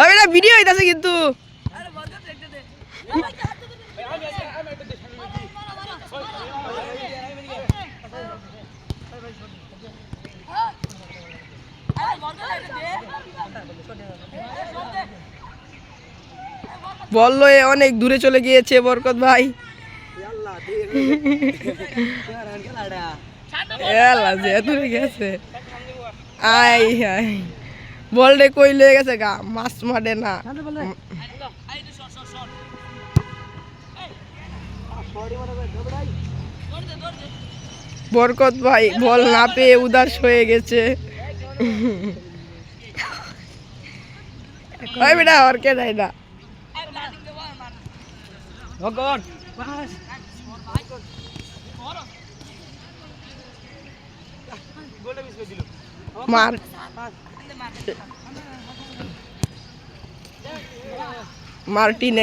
আমি না ভিডিও হইতাছে কিন্তু। বল লয়ে অনেক দূরে চলে গিয়েছে বরকত ভাই। দূরে গেছে। আই বলডে গেছে মাছ মারে না। বরকত ভাই, বল না পেয়ে উদাস হয়ে গেছে। ওই বেটা অর্কে দেয় না? ভগবান মার মার্টিনে